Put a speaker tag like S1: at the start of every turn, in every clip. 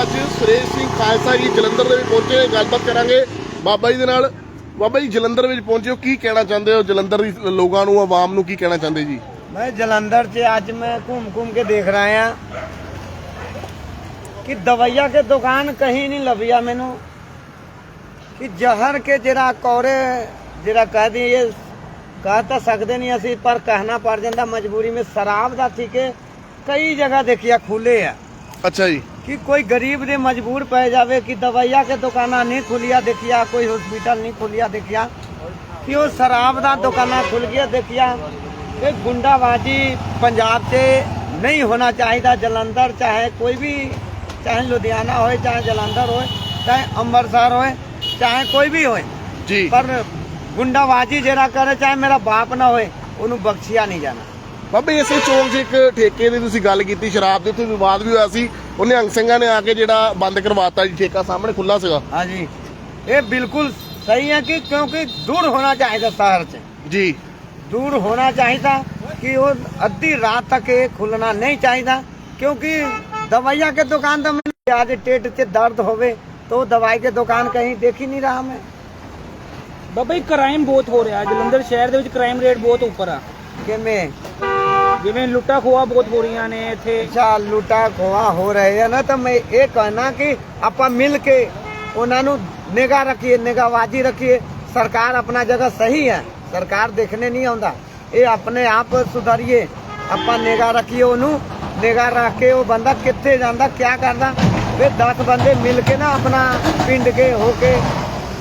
S1: ਅੱਜ ਸੁਰੇਸ਼ ਸਿੰਘ ਖਾਲਸਾ ਜੀ ਜਲੰਧਰ ਦੇ ਵਿੱਚ ਪਹੁੰਚੇ ਨੇ ਗੱਲਬਾਤ ਕਰਾਂਗੇ ਬਾਬਾ ਜੀ ਦੇ ਨਾਲ ਬਾਬਾ ਜੀ ਜਲੰਧਰ ਵਿੱਚ ਪਹੁੰਚੇ ਹੋ ਕੀ ਕਹਿਣਾ ਚਾਹੁੰਦੇ ਹੋ ਜਲੰਧਰ ਦੀ ਲੋਕਾਂ ਨੂੰ ਆਵਾਮ ਨੂੰ ਕੀ ਕਹਿਣਾ ਚਾਹੁੰਦੇ ਜੀ
S2: मैं जलंधर से आज मैं घूम घूम के देख रहा हैं कि दवाइया के दुकान कहीं नहीं लभिया मैनू कि जहर के जरा कौरे जरा कह दी ये कह तो सकते नहीं असी पर कहना पड़ जाता मजबूरी में शराब का थी के कई जगह देखिया खुले है
S1: ਅੱਛਾ ਜੀ
S2: कि कोई गरीब ने मजबूर पै जावे कि दवाइया के दुकाना नहीं खुलिया देखिया कोई हॉस्पिटल नहीं खुलिया देखिया कि वो शराब का दुकाना खुल गया देखिया कि गुंडाबाजी पंजाब से नहीं होना चाहिए जलंधर चाहे कोई भी चाहे लुधियाना हो चाहे जलंधर हो चाहे अमृतसर हो चाहे कोई भी हो
S1: ਜੀ
S2: पर गुंडाबाजी जरा करे चाहे मेरा बाप ना होए ਉਹਨੂੰ ਬਖਸ਼ਿਆ ਨਹੀਂ ਜਾਣਾ
S1: ਬਾਬੇ ਇਸੇ ਚੌਂਕ 'ਚ ਇੱਕ ਠੇਕੇ ਦੀ ਤੁਸੀਂ ਗੱਲ ਕੀਤੀ ਸ਼ਰਾਬ ਦੇ ਉੱਤੇ ਵਿਵਾਦ ਵੀ ਹੋਇਆ ਸੀ ਉਹਨੇ ਅੰਗ ਸਿੰਘਾਂ ਨੇ ਆ ਕੇ ਜਿਹੜਾ ਬੰਦ ਕਰਵਾਤਾ ਜੀ ਠੇਕਾ ਸਾਹਮਣੇ ਖੁੱਲਾ ਸੀਗਾ
S2: हाँ जी ये बिल्कुल सही है कि क्योंकि दूर होना चाहिए शहर से
S1: ਜੀ
S2: दूर होना चाहिए कि वो अद्धी रात तक ये खुलना नहीं चाहिए क्योंकि दवाइया के दुकान तो मैंने आज टेट से दर्द होवे तो दवाई के दुकान कहीं देख ही नहीं रहा मैं
S3: ਬਾਬਾ ਜੀ ਕ੍ਰਾਈਮ ਬਹੁਤ ਹੋ ਰਿਹਾ ਜਲੰਧਰ ਸ਼ਹਿਰ ਦੇ ਵਿੱਚ ਕ੍ਰਾਈਮ ਰੇਟ ਬਹੁਤ ਉੱਪਰ ਆ
S2: कि मैं
S3: ਜਿਵੇਂ ਲੁੱਟਾ ਖੋਆ ਬਹੁਤ ਹੋ ਰਹੀਆਂ ਨੇ ਇੱਥੇ।
S2: ਅੱਛਾ, ਲੁੱਟਾ ਖੋਆ ਹੋ ਰਹੇ ਆ ਨਾ, ਤਾਂ ਮੈਂ ਇਹ ਕਹਿਣਾ ਕਿ ਆਪਾਂ ਮਿਲ ਕੇ ਉਹਨਾਂ ਨੂੰ ਨਿਗਾਹ ਰੱਖੀਏ ਨਿਗਾਹਵਾਜੀ ਰੱਖੀਏ। ਸਰਕਾਰ ਆਪਣਾ ਜਗ੍ਹਾ ਸਹੀ ਹੈ, ਸਰਕਾਰ ਦੇਖਣੇ ਨਹੀਂ ਆਉਂਦਾ। ਇਹ ਆਪਣੇ ਆਪ ਸੁਧਾਰੀਏ, ਆਪਾਂ ਨਿਗਾਹ ਰੱਖੀਏ ਉਹਨੂੰ। ਨਿਗਾਹ ਰੱਖ ਕੇ ਉਹ ਬੰਦਾ ਕਿੱਥੇ ਜਾਂਦਾ ਕੀ ਕਰਦਾ। ਫਿਰ 10 ਬੰਦੇ ਮਿਲ ਕੇ ਨਾ ਆਪਣਾ ਪਿੰਡ ਕੇ ਹੋ ਕੇ,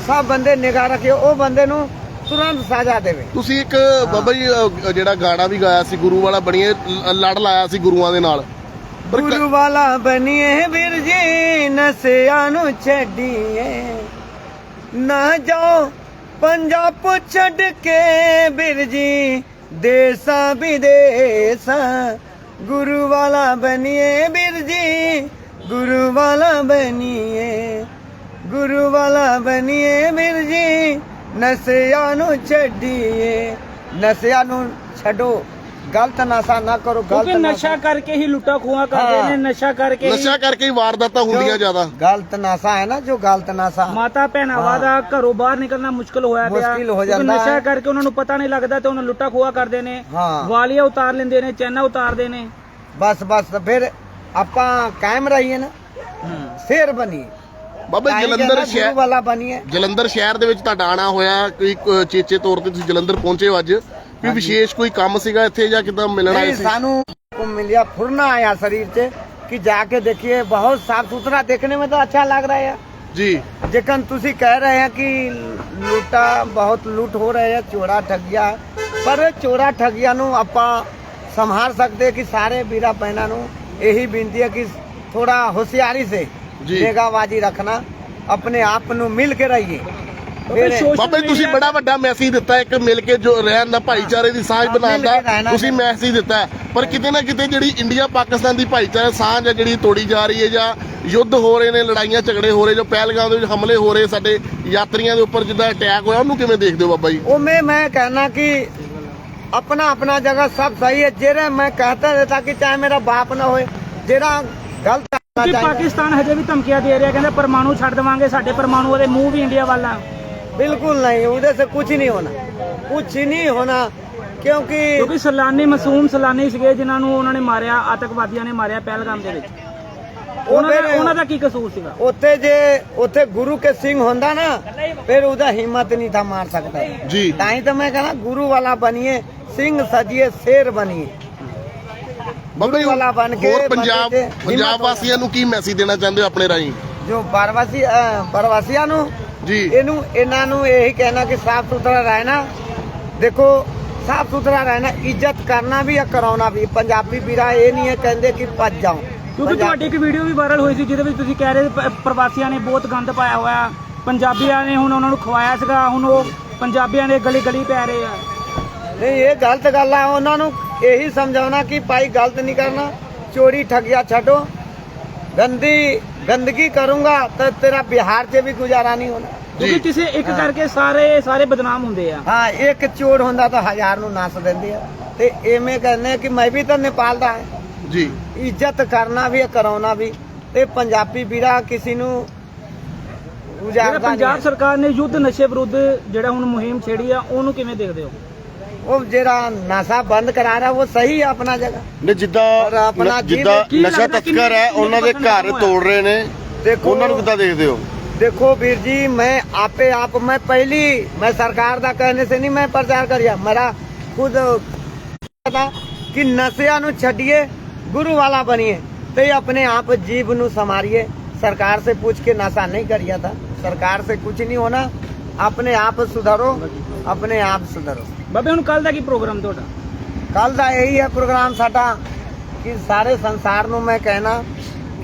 S2: ਸਭ ਬੰਦੇ ਨਿਗਾਹ ਰੱਖੀਏ, ਉਹ ਬੰਦੇ ਨੂੰ ਤੁਰੰਤ ਸਜ਼ਾ ਦੇਵੇ।
S1: ਤੁਸੀਂ ਇੱਕ ਬਾਬਾ ਜੀ ਅਹ, ਜਿਹੜਾ ਗਾਣਾ ਵੀ ਗਾਇਆ ਸੀ ਗੁਰੂ ਵਾਲਾ ਬਣੀਏ ਲ- ਲੜ ਲਾਇਆ ਸੀ ਗੁਰੂਆਂ ਦੇ ਨਾਲ। ਪਰ ਕ-
S2: ਗੁਰੂ ਵਾਲਾ ਬਣੀਏ ਵੀਰ ਜੀ ਨਸਿਆਂ ਨੂੰ ਛੱਡੀਏ। ਨਾ ਜਾਓ ਪੰਜਾਬ ਛੱਡ ਕੇ ਵੀਰ ਜੀ ਦੇਸਾਂ ਵਿਦੇਸਾਂ। ਗੁਰੂ ਵਾਲਾ ਬਣੀਏ ਵੀਰ ਜੀ ਗੁਰੂ ਵਾਲਾ ਬਣੀਏ ਗੁਰੂ ਵਾਲਾ ਬਣੀਏ ਵੀਰ ਜੀ ਨਸਿਆਂ ਨੂੰ ਛੱਡੀਏ ਨਸਿਆਂ ਨੂੰ ਛੱਡੋ। ਗਲਤ ਨਸ਼ਾ ਨਾ ਕਰੋ
S3: ਕਿਉਂਕਿ
S2: ਗਲਤ
S3: ਨਸ਼ਾ ਕਰਕੇ ਹੀ ਲੁੱਟਾ ਖੋਆ ਕਰਦੇ
S2: ਹਾਂ।
S3: ਨੇ ਨਸ਼ਾ ਕਰਕੇ ਹੀ
S1: ਨਸ਼ਾ ਕਰਕੇ ਹੀ ਵਾਰਦਾਤਾਂ ਹੁੰਦੀਆਂ ਜ਼ਿਆਦਾ।
S2: ਗਲਤ ਨਸ਼ਾ ਹੈ ਨਾ ਜੋ ਗਲਤ ਨਸ਼ਾ।
S3: ਮਾਤਾ ਭੈਣਾਂ ਦਾ ਘਰੋਂ ਬਾਹਰ ਨਿਕਲਣਾ ਮੁਸ਼ਕਲ ਹੋਇਆ ਪਿਆ।
S2: ਮੁਸ਼ਕਿਲ ਹੋ
S3: ਕਿਉਂਕਿ
S2: ਜਾਂਦਾ।
S3: ਨਸ਼ਾ
S2: ਹੈ।
S3: ਕਰਕੇ ਉਹਨਾਂ ਨੂੰ ਪਤਾ ਨਹੀਂ ਲੱਗਦਾ ਤੇ ਉਹਨਾਂ ਲੁੱਟਾ ਖੋਆ ਕਰਦੇ ਨੇ।
S2: ਹਾਂ।
S3: ਵਾਲੀਆਂ ਉਤਾਰ ਲੈਂਦੇ ਨੇ ਚੈਨਾ ਉਤਾਰਦੇ ਨੇ।
S2: ਬਸ ਬਸ ਫਿਰ ਆਪਾਂ ਕਾਇਮ ਰਹੀਏ ਨਾ। ਸ਼ੇਰ ਬਣੀਏ
S1: ਬਾਬਾ ਜਲੰਧਰ ਸ਼ਹਿਰ
S2: ਵਾਲਾ ਬਣੀ ਹੈ।
S1: ਜਲੰਧਰ ਸ਼ਹਿਰ ਦੇ ਵਿੱਚ ਤੁਹਾਡਾ ਆਣਾ ਹੋਇਆ ਕੋਈ ਚੇਚੇ ਤੌਰ ਤੇ ਤੁਸੀਂ ਜਲੰਧਰ ਪਹੁੰਚੇ ਅੱਜ। ਕੋਈ ਵਿਸ਼ੇਸ਼ ਕੋਈ ਕੰਮ ਸੀਗਾ ਇੱਥੇ ਜਾਂ ਕਿਦਾਂ ਮਿਲਣ ਆਏ ਸੀ?
S2: ਸਾਨੂੰ ਮਿਲਿਆ ਫੁਰਨਾ ਆਇਆ ਸਰੀਰ 'ਚ ਕਿ ਜਾ ਕੇ ਦੇਖੀਏ ਬਹੁਤ ਸਾਫ਼ ਸੁਥਰਾ ਦੇਖਣੇ ਵਿੱਚ ਅੱਛਾ ਲੱਗ ਰਿਹਾ ਹੈ
S1: ਜੀ।
S2: ਜੇਕਨ ਤੁਸੀਂ ਕਹਿ ਰਹੇ ਹੋ ਕਿ ਲੂਟਾ ਬਹੁਤ ਲੂਟ ਹੋ ਰਿਹਾ ਹੈ ਚੋਰਾ ਠੱਗਿਆ ਪਰ ਚੋਰਾ ਠੱਗਿਆ ਨੂੰ ਆਪਾਂ ਸੰਭਾਲ ਸਕਦੇ ਕਿ ਸਾਰੇ ਵੀਰਾ ਪੈਣਾ ਨੂੰ ਇਹੀ ਬੇਨਤੀ ਹੈ ਕਿ ਥੋੜਾ ਹੁਸ਼ਿਆਰੀ ਸੇ
S1: ਜੀ।
S2: ਨਿਗਾਹਬਾਜ਼ੀ ਰੱਖਣਾ ਆਪਣੇ ਆਪ ਨੂੰ ਮਿਲ ਕੇ ਰਹੀਏ
S3: ਬਾਬਾ
S2: ਫਿਰ-
S3: social
S1: ਬਾਬਾ ਜੀ, ਤੁਸੀਂ
S3: media-
S1: ਬੜਾ ਵੱਡਾ ਮੈਸੇਜ ਦਿੱਤਾ ਇੱਕ ਮਿਲ ਕੇ ਜੋ ਰਹਿਣ ਦਾ ਭਾਈਚਾਰੇ ਦੀ ਸਾਂਝ
S2: ਹਾਂ,
S1: ਬਣਾਉਣ
S2: ਮਿਲ ਕੇ
S1: ਦਾ
S2: ਰਹਿਣਾ
S1: ਤੁਸੀਂ
S2: ਹੈ।
S1: ਮੈਸੇਜ ਦਿੱਤਾ ਹੈ। ਪਰ ਕਿਤੇ ਨਾ ਕਿਤੇ ਜਿਹੜੀ ਇੰਡੀਆ ਪਾਕਿਸਤਾਨ ਦੀ ਭਾਈਚਾਰਾ ਸਾਂਝ ਹੈ ਜਿਹੜੀ ਤੋੜੀ ਜਾ ਰਹੀ ਹੈ ਜਾਂ ਯੁੱਧ ਹੋ ਰਹੇ ਨੇ ਲੜਾਈਆਂ ਝਗੜੇ ਹੋ ਰਹੇ ਜੋ ਪਹਿਲਗਾਮ ਦੇ ਵਿੱਚ ਹਮਲੇ ਹੋ ਰਹੇ ਸਾਡੇ ਯਾਤਰੀਆਂ ਦੇ ਉੱਪਰ ਜਿੱਦਾਂ ਅਟੈਕ ਹੋਇਆ ਉਹਨੂੰ ਕਿਵੇਂ ਦੇਖਦੇ ਹੋ ਬਾਬਾ ਜੀ
S2: वो में मैं कहना कि अपना अपना जगह सब सही है जेरे मैं कहता रहता कि चाहे मेरा बाप ना होए जेरा गलत करना
S3: ਕਿ
S2: चाहिए
S3: ਪਾਕਿਸਤਾਨ ਹਜੇ ਵੀ ਧਮਕੀਆਂ ਦੇ ਰਿਹਾ ਕਹਿੰਦੇ ਪਰਮਾਣੂ ਛੱਡ ਦੇਵਾਂਗੇ ਸਾਡੇ ਪਰਮਾਣੂ ਦੇ ਮੂੰਹ ਵੀ ਇੰਡੀਆ ਵੱਲ ਆ
S2: बिल्कुल नहीं उधर से कुछ नहीं होना कुछ नहीं होना क्योंकि
S3: ਕਿਉਂਕਿ ਸਲਾਨੀ ਮਾਸੂਮ ਸਲਾਨੀ ਸੀਗੇ ਜਿਨ੍ਹਾਂ ਨੂੰ ਉਹਨਾਂ ਨੇ ਮਾਰਿਆ ਆਤੰਕਵਾਦੀਆਂ ਨੇ ਮਾਰਿਆ ਪਹਿਲਗਾਮ ਦੇ ਵਿੱਚ ਉਹਨਾਂ ਦਾ
S2: ਫਿਰ-
S3: ਉਹਨਾਂ ਦਾ ਕੀ ਕਸੂਰ ਸੀਗਾ
S2: ਉੱਥੇ ਜੇ ਉੱਥੇ ਗੁਰੂ ਕੇ ਸਿੰਘ ਹੁੰਦਾ ਨਾ ਫਿਰ ਉਹਦਾ ਹਿੰਮਤ ਨਹੀਂ ਥਾ ਮਾਰ ਸਕਦਾ
S1: ਜੀ
S2: ਤਾਂ ਹੀ ਤਾਂ ਮੈਂ ਕਹਿੰਦਾ ਗੁਰੂ ਵਾਲਾ ਬਣੀਏ ਸਿੰਘ ਸਜੀਏ ਸ਼ੇਰ ਬਣੀਏ
S1: ਬਾਬਾ ਜੀ
S2: ਵਾਲਾ ਬਣ ਕੇ
S1: ਹੋਰ ਪੰਜਾਬ ਪੰਜਾਬ ਵਾਸੀਆਂ ਨੂੰ ਕੀ ਮੈਸੇਜ ਦੇਣਾ ਚਾਹੁੰਦੇ ਹੋ ਆਪਣੇ ਰਾਹੀਂ?
S2: ਜੋ ਪਰਵਾਸੀ ਪਰਵਾਸੀਆਂ ਨੂੰ
S1: ਜੀ।
S2: ਇਹਨੂੰ ਇਹਨਾਂ ਨੂੰ ਇਹੀ ਕਹਿਣਾ ਕਿ ਸਾਫ਼ ਸੁਥਰਾ ਰਹਿਣਾ। ਦੇਖੋ ਸਾਫ਼ ਸੁਥਰਾ ਰਹਿਣਾ ਇੱਜ਼ਤ ਕਰਨਾ ਵੀ ਆ ਕਰਾਉਣਾ ਵੀ। ਪੰਜਾਬੀ ਵੀਰਾ ਇਹ ਨਹੀਂ ਹੈ ਕਹਿੰਦੇ ਕਿ ਭੱਜ ਜਾਓ।
S3: ਕਿਉਂਕਿ ਤੁਹਾਡੀ ਇੱਕ ਵੀਡੀਓ ਵੀ ਵਾਇਰਲ ਹੋਈ ਸੀ ਜਿਹਦੇ ਵਿੱਚ ਤੁਸੀਂ ਕਹਿ ਰਹੇ ਸੀ ਪ- ਪ੍ਰਵਾਸੀਆਂ ਨੇ ਬਹੁਤ ਗੰਦ ਪਾਇਆ ਹੋਇਆ। ਪੰਜਾਬੀਆਂ ਨੇ ਹੁਣ ਉਹਨਾਂ ਨੂੰ ਖਵਾਇਆ ਸੀਗਾ ਹੁਣ ਉਹ ਪੰਜਾਬੀਆਂ ਦੇ ਗਲੀ ਗਲੀ ਪੈ ਰਹੇ ਆ।
S2: ਨਹੀਂ ਇਹ ਗਲਤ ਗੱਲ ਆ ਉਹਨਾਂ ਨੂੰ ਇਹੀ ਸਮਝਾਉਣਾ ਕਿ ਭਾਈ ਗਲਤ ਨਹੀਂ ਕਰਨਾ ਚੋਰੀ ਠੱਗਿਆ ਛੱਡੋ। ਗੰਦੀ ਗੰਦਗੀ ਕਰੂੰਗਾ ਤਾਂ ਤੇਰਾ ਬਿਹਾਰ 'ਚ ਵੀ ਗੁਜ਼ਾਰਾ ਨਹੀਂ ਹੋਣਾ।
S3: ਕਿਉਂਕਿ ਕਿਸੇ ਇੱਕ ਕਰਕੇ ਸਾਰੇ ਸਾਰੇ ਬਦਨਾਮ ਹੁੰਦੇ ਆ।
S2: ਹਾਂ ਇੱਕ ਚੋਰ ਹੁੰਦਾ ਤਾਂ ਹਜ਼ਾਰ ਨੂੰ ਨੱਸ ਦਿੰਦੇ ਆ। ਤੇ ਐਵੇਂ ਕਹਿੰਦੇ ਕਿ ਮੈਂ ਵੀ ਤਾਂ ਨੇਪਾਲ ਦਾ ਹਾਂ।
S1: ਜੀ।
S2: ਇੱਜ਼ਤ ਕਰਨਾ ਵੀ ਕਰਾਉਣਾ ਵੀ। ਤੇ ਪੰਜਾਬੀ ਵੀਰਾ ਕਿਸੇ ਨੂੰ
S3: ਜਿਹੜਾ ਪੰਜਾਬ ਸਰਕਾਰ ਨੇ ਯੁੱਧ ਨਸ਼ੇ ਵਿਰੁੱਧ ਜਿਹੜਾ ਹੁਣ ਮੁਹਿੰਮ ਛੇੜੀ ਆ ਉਹਨੂੰ ਕਿਵੇਂ ਦੇਖਦੇ ਹੋ?
S2: ਉਹ ਜਿਹੜਾ ਨਸ਼ਾ ਬੰਦ ਕਰਾ ਰਿਹਾ ਉਹ ਸਹੀ ਹੈ ਆਪਣਾ ਜਗ੍ਹਾ।
S1: ਨੇ
S2: ਔਰ ਆਪਣਾ
S1: ਜਿੱਦਾਂ ਨਸ਼ਾ ਤਸਕਰ ਹੈ ਉਹਨਾਂ ਦੇ ਘਰ ਤੋੜ ਰਹੇ ਨੇ।
S2: ਦੇਖੋ
S1: ਉਹਨਾਂ ਨੂੰ ਕਿੱਦਾਂ ਦੇਖਦੇ ਹੋ?
S2: देखो वीर जी मैं आपे आप मैं पहली मैं सरकार ਦਾ ਕਹਿਣੇ ਸੇ ਨਹੀਂ ਮੈਂ ਪ੍ਰਚਾਰ ਕਰਿਆ। ਮੇਰਾ ਖੁਦ ਪਤਾ ਕਿ ਨਸ਼ਿਆਂ ਨੂੰ ਛੱਡੀਏ ਗੁਰੂ ਵਾਲਾ ਬਣੀਏ ਤੇ ਆਪਣੇ ਆਪ ਜੀਵ ਨੂੰ ਸੰਭਾਲੀਏ ਸਰਕਾਰ ਸੇ ਪੁੱਛ ਕੇ ਨਸ਼ਾ ਨਹੀਂ ਕਰਿਆ ਤਾਂ। ਸਰਕਾਰ ਸੇ ਕੁਝ ਨਹੀਂ ਹੋਣਾ। ਆਪਣੇ ਆਪ ਸੁਧਾਰੋ ਆਪਣੇ ਆਪ ਸੁਧਾਰੋ।
S3: ਬਾਬੇ, ਹੁਣ ਕੱਲ ਦਾ ਕੀ ਪ੍ਰੋਗਰਾਮ ਤੁਹਾਡਾ?
S2: ਕੱਲ ਦਾ ਇਹੀ ਹੈ ਪ੍ਰੋਗਰਾਮ ਸਾਡਾ ਕਿ ਸਾਰੇ ਸੰਸਾਰ ਨੂੰ ਮੈਂ ਕਹਿਣਾ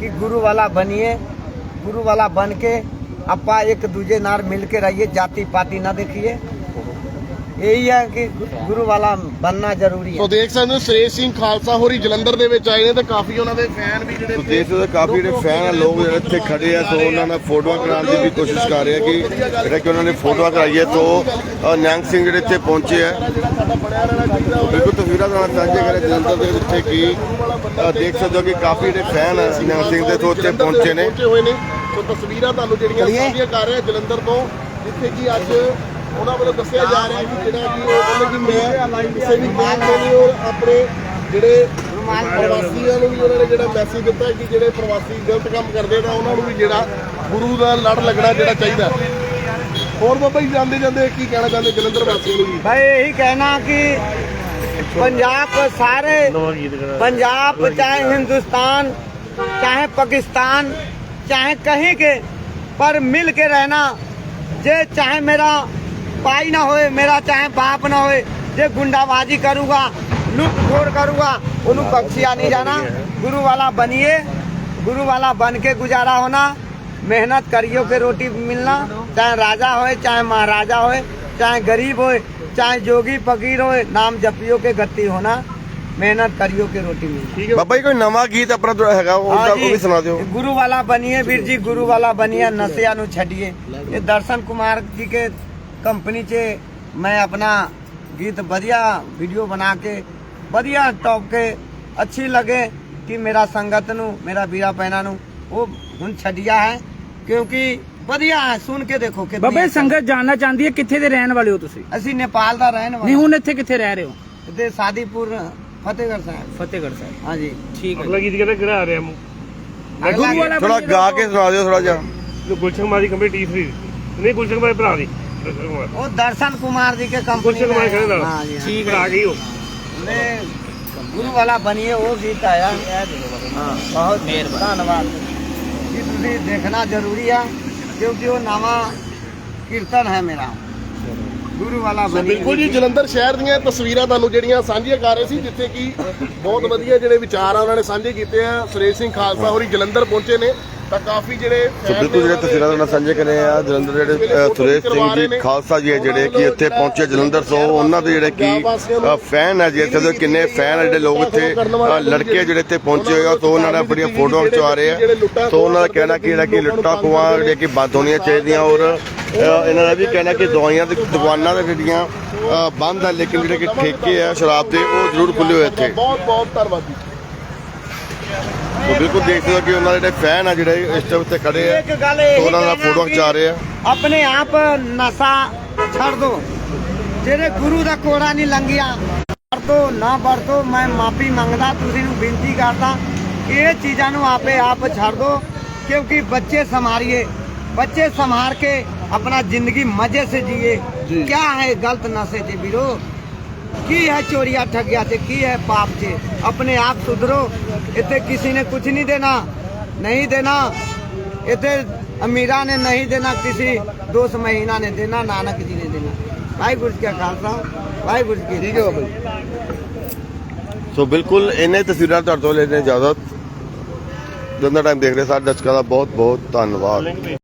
S2: ਕਿ ਗੁਰੂ ਵਾਲਾ ਬਣੀਏ, ਗੁਰੂ ਵਾਲਾ ਬਣ ਕੇ ਆਪਾਂ ਇੱਕ ਦੂਜੇ ਨਾਲ ਮਿਲ ਕੇ ਰਹੀਏ ਜਾਤੀ ਪਾਤੀ ਨਾ ਦੇਖੀਏ। ਇਹੀ ਹੈ ਕਿ ਗੁਰੂ ਵਾਲਾ ਬਣਨਾ ਜ਼ਰੂਰੀ
S1: ਸੋ
S2: ਹੈ
S1: ਦੇਖ ਸਕਦੇ ਹੋ ਸੁਰੇਸ਼ ਸਿੰਘ ਖਾਲਸਾ ਹੋਰੀ ਜਲੰਧਰ ਦੇ ਵਿੱਚ ਆਏ ਨੇ ਤੇ ਕਾਫੀ ਉਹਨਾਂ ਦੇ ਫੈਨ ਵੀ ਜਿਹੜੇ
S4: ਸਕਦੇ ਹੋ ਕਾਫੀ ਜਿਹੜੇ ਫੈਨ ਆ ਲੋਕ ਜਿਹੜੇ ਇੱਥੇ ਖੜੇ ਆ ਸੋ ਉਹਨਾਂ ਨਾਲ ਫੋਟੋਆਂ ਕਰਾਉਣ ਦੀ ਵੀ ਕੋਸ਼ਿਸ਼ ਕਰ ਰਹੇ ਆ ਕਿ ਜਿਹੜਾ ਕਿ ਉਹਨਾਂ ਨੇ ਫੋਟੋਆਂ ਕਰਾਈਏ ਤੋਂ ਅ, ਨਿਹੰਗ ਸਿੰਘ ਜਿਹੜੇ ਇੱਥੇ ਪਹੁੰਚੇ ਆ। ਬਿਲਕੁਲ ਤਸਵੀਰਾਂ ਨਾਲ ਸਾਂਝੇ ਕਰੇ ਜਲੰਧਰ ਦੇ ਵਿੱਚ ਕਿ ਅ, ਦੇਖ ਸਕਦੇ ਹੋ ਕਿ ਕਾਫੀ ਜਿਹੜੇ ਫੈਨ ਆ ਨਿਹੰਗ ਸਿੰਘ ਦੇ ਤੋਂ ਇੱਥੇ ਪਹੁੰਚੇ ਨੇ।
S1: ਪਹੁੰਚੇ ਹੋਏ ਨੇ। ਸੋ ਤਸਵੀਰਾਂ ਤੁਹਾਨੂੰ ਜਿਹੜੀਆਂ। ਸਾਂਝੀਆਂ ਕਰ ਰਹੇ ਆ ਜਲੰਧਰ ਤੋਂ ਜਿੱਥੇ ਕਿ ਅੱਜ ਉਹਨਾਂ ਵੱਲੋਂ ਦੱਸਿਆ ਜਾ ਰਿਹਾ ਕਿ ਜਿਹੜਾ ਕਿ ਉਹ ਕਹਿੰਦੇ ਕਿ ਮੈਂ ਕਿਸੇ ਵੀ ਕੰਮ ਦੇ ਲਈ ਔਰ ਆਪਣੇ ਜਿਹੜੇ ਪ੍ਰਵਾਸੀਆਂ ਨੂੰ ਵੀ ਉਹਨਾਂ ਨੇ ਜਿਹੜਾ ਮੈਸੇਜ ਦਿੱਤਾ ਕਿ ਜਿਹੜੇ ਪ੍ਰਵਾਸੀ ਗਲਤ ਕੰਮ ਕਰਦੇ ਤਾਂ ਉਹਨਾਂ ਨੂੰ ਵੀ ਜਿਹੜਾ ਗੁਰੂ ਦਾ ਲੜ ਲੱਗਣਾ ਜਿਹੜਾ ਚਾਹੀਦਾ ਹੋਰ ਬਾਬਾ ਜੀ ਜਾਂਦੇ ਜਾਂਦੇ ਕੀ ਕਹਿਣਾ ਚਾਹੁੰਦੇ ਜਲੰਧਰ ਵਾਸੀਆਂ ਨੂੰ ਜੀ
S2: भाई यही कहना कि पंजाब सारे पंजाब चाहे हिंदुस्तान चाहे पाकिस्तान चाहे कहीं के पर मिल के रहना जे चाहे मेरा पाई ना होए मेरा चाहे बाप ना होए जे गुंडाबाजी करूंगा लुट खोर करूंगा उन्हें बख्शिया नहीं जाना गुरु वाला बनिए गुरु वाला बन के गुजारा होना मेहनत करियो के रोटी मिलना चाहे राजा होए चाहे महाराजा होए चाहे गरीब होए चाहे जोगी फकीर होए नाम जपियो के गति होना मेहनत करियो के रोटी मिलना
S4: ਬਾਬਾ ਜੀ ਕੋਈ ਨਵਾਂ ਗੀਤ ਆਪਣਾ ਜਿਹੜਾ ਹੈਗਾ ਉਹ
S2: हाँ
S4: ਉਹ ਵੀ ਸੁਣਾ ਦਿਓ
S2: गुरु वाला बनिए वीर जी गुरु वाला बनिए नशिया नु छड़िए ये दर्शन कुमार जी के ਕੰਪਨੀ 'ਚ ਮੈਂ ਆਪਣਾ ਗੀਤ ਵਧੀਆ ਵੀਡੀਓ ਬਣਾ ਕੇ ਵਧੀਆ ਟੌਪ ਕੇ ਅੱਛੀ ਲੱਗੇ ਕਿ ਮੇਰਾ ਸੰਗਤ ਨੂੰ ਮੇਰਾ ਵੀਰਾ ਪੈਣਾ ਨੂੰ ਉਹ ਹੁਣ ਛੱਡਿਆ ਹੈ। ਕਿਉਂਕਿ ਵਧੀਆ ਹੈ ਸੁਣ ਕੇ ਦੇਖੋ ਕਿ
S3: ਬਾਬੇ ਸੰਗਤ ਜਾਣਨਾ ਚਾਹੁੰਦੀ ਹੈ ਕਿੱਥੇ ਦੇ ਰਹਿਣ ਵਾਲੇ ਹੋ ਤੁਸੀਂ?
S2: ਅਸੀਂ ਨੇਪਾਲ ਦਾ ਰਹਿਣ ਵਾਲੇ ਨਹੀਂ
S3: ਹੁਣ ਇੱਥੇ ਕਿੱਥੇ ਰਹਿ ਰਹੇ ਹੋ?
S2: ਇੱਥੇ ਸਾਦੀਪੁਰ ਫਤਿਹਗੜ੍ਹ ਸਾਹਿਬ।
S3: ਫਤਿਹਗੜ੍ਹ ਸਾਹਿਬ।
S2: ਹਾਂਜੀ।
S3: ਠੀਕ ਹੈ
S5: ਅਗਲਾ ਗੀਤ ਕਿਹੜਾ ਕਿਹੜਾ ਆ ਰਿਹਾ ਮੂੰ
S4: ਥੋੜਾ ਗਾ ਕੇ ਸੁਣਾ ਦਿਓ ਥੋੜਾ ਜਿਹਾ।
S5: ਗੁਲਸ਼ਨ ਮਾਰੀ ਕੰਪਨੀ T3 ਨਹੀਂ ਗੁਲਸ਼ਨ ਮਾਰੀ ਭਰਾ ਗੁਲਸ਼ਨ ਕੁਮਾਰ
S2: ਉਹ ਦਰਸ਼ਨ ਕੁਮਾਰ ਜੀ ਕੇ ਕੰਪਨੀ
S5: ਗੁਲਸ਼ਨ ਕੁਮਾਰ ਕਹਿੰਦੇ ਨਾਲ
S2: ਹਾਂ ਜੀ ਹਾਂ।
S3: ਠੀਕ
S5: ਭਰਾ
S3: ਹੈ
S5: ਗਈ ਉਹ
S2: ने गुरु वाला बनिए वो गीत आया हाँ बहुत धन्यवाद ये तुझे देखना जरूरी है क्योंकि वो नामा कीर्तन है मेरा गुरु वाला
S1: ਸੋ
S2: बनिए
S1: ਬਿਲਕੁਲ ਜੀ ਜਲੰਧਰ ਸ਼ਹਿਰ ਦੀਆਂ ਤਸਵੀਰਾਂ ਤੁਹਾਨੂੰ ਜਿਹੜੀਆਂ ਸਾਂਝੀਆਂ ਕਰ ਰਹੇ ਸੀ ਜਿੱਥੇ ਕਿ ਬਹੁਤ ਵਧੀਆ ਜਿਹੜੇ ਵਿਚਾਰ ਆ ਉਹਨਾਂ ਨੇ ਸਾਂਝੇ ਕੀਤੇ ਆ ਸੁਰੇਸ਼ ਸਿੰਘ ਖਾਲਸਾ ਹੋਰੀ ਜਲੰਧਰ ਪਹੁੰਚੇ ਨੇ ਤਾਂ ਕਾਫੀ ਜਿਹੜੇ
S4: ਸੋ ਬਿਲਕੁਲ ਜਿਹੜੇ ਤਸਵੀਰਾਂ ਨਾਲ ਸਾਂਝੇ ਕਰੇ ਆ ਜਲੰਧਰ ਜਿਹੜੇ ਸੁਰੇਸ਼ ਸਿੰਘ ਜੀ ਖਾਲਸਾ ਜੀ ਹੈ ਜਿਹੜੇ ਕਿ ਇੱਥੇ ਪਹੁੰਚੇ ਜਲੰਧਰ ਤੋਂ ਉਹਨਾਂ ਦੇ ਜਿਹੜੇ ਕਿ ਫੈਨ ਹੈ ਜਿਹੜੇ ਹੋ ਕਿੰਨੇ ਫੈਨ ਜਿਹੜੇ ਲੋਕ ਇੱਥੇ ਲੜਕੇ ਜਿਹੜੇ ਇੱਥੇ ਪਹੁੰਚੇ ਹੋਏ ਆ ਤੋਂ ਉਹਨਾਂ ਨੇ ਆਪਣੀਆਂ ਫੋਟੋਆਂ ਖਿਚਵਾ ਰਹੇ ਆ। ਤੋਂ ਉਹਨਾਂ ਦਾ ਕਹਿਣਾ ਕਿ ਜਿਹੜਾ ਕਿ ਲੁੱਟਾਂ ਖੋਹਾਂ ਜਿਹੜੀਆਂ ਕਿ ਬੰਦ ਹੋਣੀਆਂ ਚਾਹੀਦੀਆਂ ਔਰ ਇਹਨਾਂ ਦਾ ਵੀ ਕਹਿਣਾ ਕਿ ਦਵਾਈਆਂ ਦੀ ਦੁਕਾਨਾਂ ਦੇ ਜਿਹੜੀਆਂ ਬੰਦ ਆ ਲੇਕਿਨ ਜਿਹੜੇ ਕਿ ਠੇਕੇ ਆ ਸ਼ਰਾਬ ਦੇ ਉਹ ਜ਼ਰੂਰ ਖੁੱਲੇ ਹੋਏ ਇੱਥੇ।
S1: ਬਹੁਤ ਬਹੁਤ ਧੰਨਵਾਦ ਜੀ
S4: ਸੋ ਬਿਲਕੁਲ ਦੇਖ ਸਕਦੇ ਹੋ ਕਿ ਉਹਨਾਂ ਦੇ ਜਿਹੜੇ ਫੈਨ ਆ ਜਿਹੜੇ ਇਸ ਟਾਈਮ ਇੱਥੇ ਖੜੇ ਆ
S2: एक गल
S4: ਤੋਂ
S2: यही
S4: ਉਹਨਾਂ ਦਾ
S2: कहना
S4: ਫੋਟੋਆਂ
S2: कि
S4: ਖਿਚਾ ਰਹੇ ਆ
S2: ਆਪਣੇ ਆਪ ਨਸ਼ਾ ਛੱਡ ਦੋ ਜਿਹੜੇ ਗੁਰੂ ਦਾ ਕੋੜਾ ਨਹੀਂ ਲੰਘਿਆ ਵਰਤੋ ਨਾ ਵਰਤੋ ਮੈਂ ਮਾਫੀ ਮੰਗਦਾ ਤੁਸੀਂ ਨੂੰ ਬੇਨਤੀ ਕਰਦਾ ਕਿ ਇਹ ਚੀਜ਼ਾਂ ਨੂੰ ਆਪੇ ਆਪ ਛੱਡ ਦੋ ਕਿਉਂਕਿ ਬੱਚੇ ਸੰਭਾਰੀਏ ਬੱਚੇ ਸੰਭਾਰ ਕੇ ਆਪਣਾ ਜ਼ਿੰਦਗੀ ਮਜ਼ੇ ਸੇ ਜੀਏ क्या है गलत नशे चे ਵੀਰੋ ਕੀ ਹੈ ਚੋਰੀਆ ਠੱਗਿਆ ਤੇ ਕੀ ਹੈ ਪਾਪ ਚ ਆਪਣੇ ਆਪ ਸੁਧਰੋ। ਇੱਥੇ ਕਿਸੇ ਨੇ ਕੁਝ ਨਹੀਂ ਦੇਣਾ ਨਹੀਂ ਦੇਣਾ। ਇੱਥੇ ਅਮੀਰਾਂ ਨੇ ਨਹੀਂ ਦੇਣਾ ਕਿਸੇ ਦੋਸ ਮਹੀਨਾ ਨੇ ਦੇਣਾ ਨਾਨਕ ਜੀ ਨੇ ਦੇਣਾ। ਵਾਹਿਗੁਰੂ ਜੀ ਕਾ ਖਾਲਸਾ ਵਾਹਿਗੁਰੂ ਜੀ ਠੀਕ ਹੈ ਬਾਬਾ
S4: ਸੋ ਬਿਲਕੁਲ ਇਹਨੇ ਤਸਵੀਰਾਂ ਤੁਹਾਡੇ ਤੋਂ ਲੈਣੇ ਇਜਾਜ਼ਤ ਜੰਦਾ ਟਾਈਮ ਦੇਖ ਰਹੇ ਸਾਰੇ ਦਰਸ਼ਕਾਂ ਦਾ ਬਹੁਤ ਬਹੁਤ ਧੰਨਵਾਦ।